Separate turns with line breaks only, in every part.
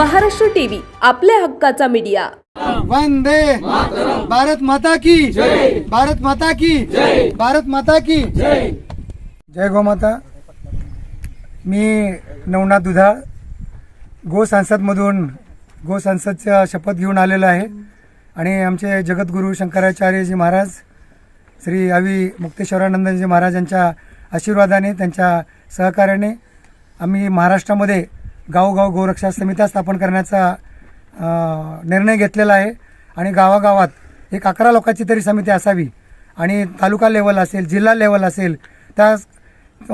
Maharashtra TV आपल्या हक्काचा media.
Vande Bharat माता की भारत माता की भारत माता की जय. गोमाता मी नवनाथ दुधाळ गो संसदमधून गो संसदच्या शपथ घेऊन आलेलो आहे. आणि आमचे जगद्गुरू शंकराचार्यजी महाराज श्री अवी मुक्तेश्वरानंदजी महाराज यांच्या आशीर्वादाने त्यांच्या सहकार्याने आम्ही महाराष्ट्रामध्ये गावोगाव गोरक्षा समित्या स्थापन करण्याचा निर्णय घेतलेला आहे. आणि गावागावात एक अकरा लोकांची तरी समिती असावी आणि तालुका लेवल असेल जिल्हा लेवल असेल त्या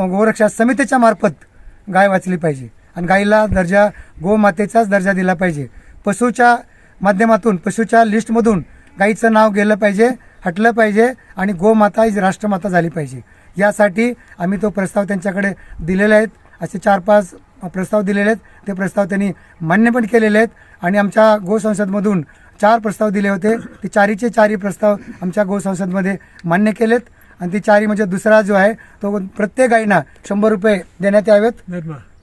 गोरक्षा समितीच्या मार्फत गाय वाचली पाहिजे. आणि गाईला दर्जा गोमातेचाच दर्जा दिला पाहिजे. पशुच्या माध्यमातून पशुच्या लिस्टमधून गाईचं नाव गेलं पाहिजे हटलं पाहिजे आणि गोमाता ही राष्ट्रमाता झाली पाहिजे. यासाठी आम्ही तो प्रस्ताव त्यांच्याकडे दिलेले आहेत असे चार पाच प्रस्ताव दिलेले आहेत. ते प्रस्ताव त्यांनी मान्य पण केलेले आहेत. आणि आमच्या गोसंसदमधून चार प्रस्ताव दिले होते. ते चारीचे चारही प्रस्ताव आमच्या गोसंसदमध्ये मान्य केलेत. आणि ती चारी म्हणजे दुसरा जो आहे तो प्रत्येक गायींना शंभर रुपये देण्यात यावेत.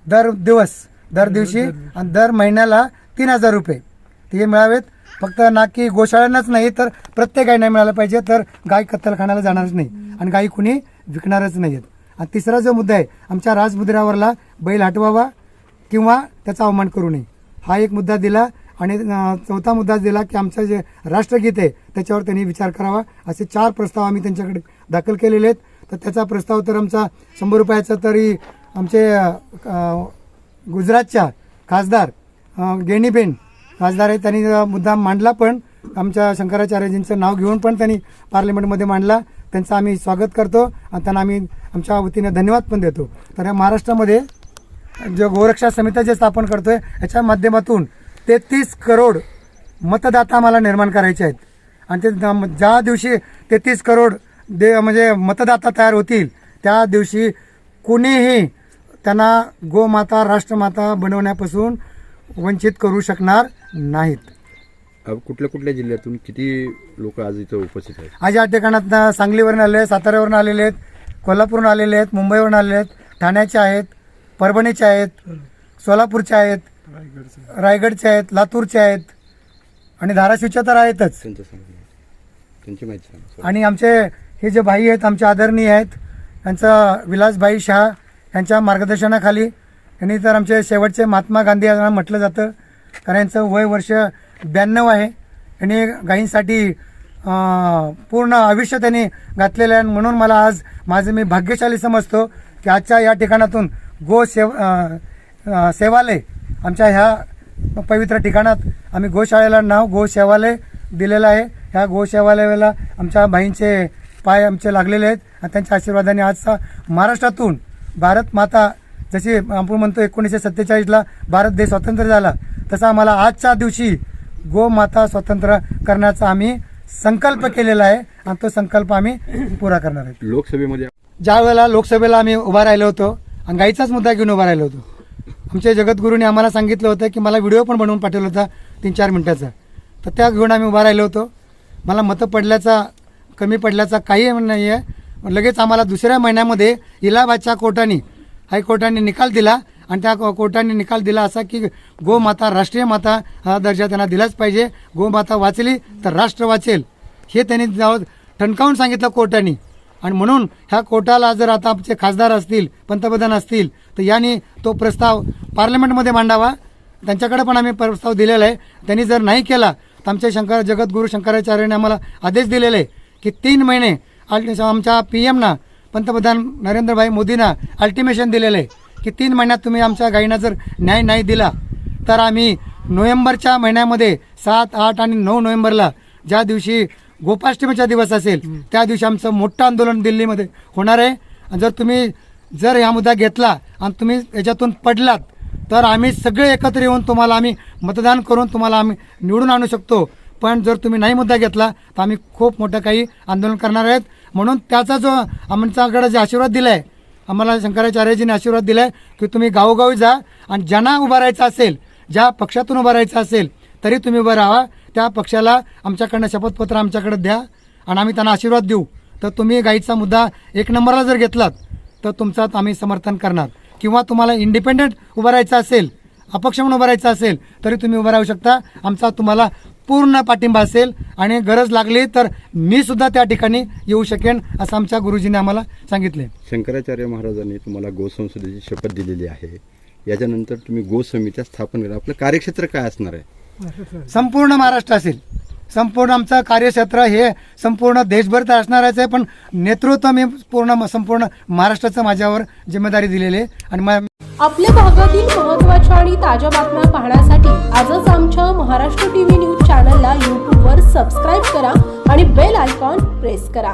दर दिवस दर दिवशी आणि दर महिन्याला तीन हजार रुपये ते मिळावेत. फक्त ना की गोशाळांनाच नाही तर प्रत्येक गायींना मिळालं पाहिजे. तर गाय कत्तलखान्याला जाणारच नाही. आणि गायी कुणी विकणारच नाहीत आणि तिसरा जो मुद्दा आहे आमच्या राजमुद्रावरला बैल हटवावा किंवा त्याचा अवमान करू नये. हा एक मुद्दा दिला आणि चौथा मुद्दा दिला की आमचं जे राष्ट्रगीत आहे त्याच्यावर त्यांनी विचार करावा. असे चार प्रस्ताव आम्ही त्यांच्याकडे दाखल केलेले आहेत. तर त्याचा प्रस्ताव तर आमचा शंभर रुपयाचा तरी आमचे गुजरातच्या खासदार गेणीबेन खासदार आहे त्यांनी मुद्दा मांडला पण आमच्या शंकराचार्यजींचं नाव घेऊन पण त्यांनी पार्लमेंटमध्ये मांडला. त्यांचं आम्ही स्वागत करतो आणि त्यांना आम्ही आमच्या वतीने धन्यवाद पण देतो. तर या महाराष्ट्रामध्ये जो गोरक्षा समित्या जे स्थापन आहे याच्या माध्यमातून तेहतीस करोड मतदाता आम्हाला निर्माण करायचे आहेत. आणि ते द- ज्या दिवशी तेहतीस करोड दे म्हणजे मतदाता तयार होतील त्या दिवशी कुणीही त्यांना गोमाता राष्ट्रमाता बनवण्यापासून वंचित करू शकणार नाहीत.
कुठल्या कुठल्या जिल्ह्यातून किती लोक आज इथं उपस्थित आहेत?
आज या ठिकाणात सांगलीवरून आहेत साताऱ्यावरून आलेले आहेत कोल्हापूरहून आलेले आहेत मुंबईवरून आलेले आहेत ठाण्याचे आहेत परभणीचे आहेत सोलापूरचे आहेत रायगडचे आहेत लातूरचे आहेत आणि धाराशिवच्या तर आहेतच.
त्यांचं सांगा त्यांची माहिती सांगा
आणि आमचे हे जे भाई आहेत आमचे आदरणीय आहेत यांचं विलासभाई शाह यांच्या मार्गदर्शनाखाली यांनी तर आमचे शेवटचे महात्मा गांधी यांना म्हटलं जातं कारण यांचं वय वर्ष ब्याण्णव आहे. आणि गायींसाठी पूर्ण आयुष्य त्यांनी घातलेलं आहे. म्हणून मला आज माझं मी भाग्यशाली समजतो की आजच्या या ठिकाणातून गो सेव सेवालय आमच्या ह्या पवित्र ठिकाणात आम्ही गोशाळेला नाव गोसेवालय दिलेलं आहे. ह्या गोसेवालयाला आमच्या भाईंचे पाय आमचे लागलेले आहेत आणि त्यांच्या आशीर्वादाने आजचा महाराष्ट्रातून भारत माता जशी आपण म्हणतो एकोणीसशे सत्तेचाळीसला भारत देश स्वतंत्र झाला तसा आम्हाला आजच्या दिवशी गोमाता स्वतंत्र करण्याचा आम्ही संकल्प केलेला आहे आणि तो संकल्प आम्ही पुरा करणार आहे.
लोकसभेमध्ये
ज्या वेळेला लोकसभेला आम्ही उभा राहिलो होतो आणि गाईचाच मुद्दा घेऊन उभा राहिलो होतो आमचे जगद्गुरूंनी आम्हाला सांगितलं होतं की मला व्हिडिओ पण बनवून पाठवला होता तीन चार मिनिटाचा. तर त्या घेऊन आम्ही उभा राहिलो होतो. मला मतं पडल्याचा कमी पडल्याचा काही नाही आहे लगेच आम्हाला दुसऱ्या महिन्यामध्ये इलाहाबादच्या कोर्टाने हायकोर्टाने निकाल दिला. आणि त्या को- कोर्टाने निकाल दिला असा की गोमाता राष्ट्रीय माता हा दर्जा त्यांना दिलाच पाहिजे. गोमाता वाचली तर राष्ट्र वाचेल. हे त्यांनी ठणकावून सांगितलं कोर्टाने. आणि म्हणून ह्या कोर्टाला जर आता आमचे खासदार असतील पंतप्रधान असतील तर यांनी तो प्रस्ताव पार्लमेंटमध्ये मांडावा. त्यांच्याकडे पण आम्ही प्रस्ताव दिलेला आहे. त्यांनी जर नाही केला तर आमचे शंकर जगद्गुरू शंकराचार्याने आम्हाला आदेश दिलेले आहे की तीन महिने आमच्या पी एमना पंतप्रधान नरेंद्रभाई मोदींना अल्टिमेशन दिलेलं आहे. की तीन महिन्यात तुम्ही आमच्या गायींना जर न्याय नाही दिला तर आम्ही नोव्हेंबरच्या महिन्यामध्ये सात आठ आणि नऊ नोव्हेंबरला ज्या दिवशी गोपाष्टमीचा दिवस असेल त्या दिवशी आमचं मोठं आंदोलन दिल्लीमध्ये होणार आहे. आणि जर तुम्ही जर हा मुद्दा घेतला आणि तुम्ही याच्यातून पडलात तर आम्ही सगळे एकत्र येऊन तुम्हाला आम्ही मतदान करून तुम्हाला आम्ही निवडून आणू शकतो. पण जर तुम्ही नाही मुद्दा घेतला तर आम्ही खूप मोठं काही आंदोलन करणार आहेत. म्हणून त्याचा जो आमच्याकडे जे आशीर्वाद दिला आहे आम्हाला शंकराचार्यजीने आशीर्वाद दिला आहे की तुम्ही गावोगावी जा आणि ज्यांना उभं राहायचं असेल ज्या पक्षातून उभं राहायचं असेल तरी तुम्ही उभं राहा. त्या पक्षाला आमच्याकडनं शपथपत्र आमच्याकडे द्या आणि आम्ही त्यांना आशीर्वाद देऊ. तर तुम्ही गाईचा मुद्दा एक नंबरला जर घेतलात तर तुमचं आम्ही समर्थन करणार. किंवा तुम्हाला इंडिपेंडंट उभं राहायचं असेल अपक्ष म्हणून उभं राहायचं असेल तरी तुम्ही उभं राहू शकता. आमचा तुम्हाला पूर्ण पाठिंबा असेल आणि गरज लागली तर मी सुद्धा त्या ठिकाणी येऊ शकेन असं आमच्या गुरुजीने आम्हाला सांगितले.
शंकराचार्य महाराजांनी तुम्हाला गोसंसदेची शपथ दिलेली आहे. याच्यानंतर तुम्ही गो समित्या स्थापन करा. आपलं कार्यक्षेत्र काय असणार आहे?
संपूर्ण महाराष्ट्र असेल. संपूर्ण आमचं कार्यक्षेत्र हे संपूर्ण देशभर तर असणारच आहे पण नेतृत्व मी पूर्ण संपूर्ण महाराष्ट्राचं माझ्यावर जिम्मेदारी दिलेली आहे आणि
आपल्या भागातील महत्त्वाच्या आणि ताज्या बातम्या पाहण्यासाठी आजच आमच्या महाराष्ट्र टीव्ही न्यूज चॅनलला यूट्यूबवर सबस्क्राईब करा आणि बेल आयकॉन प्रेस करा.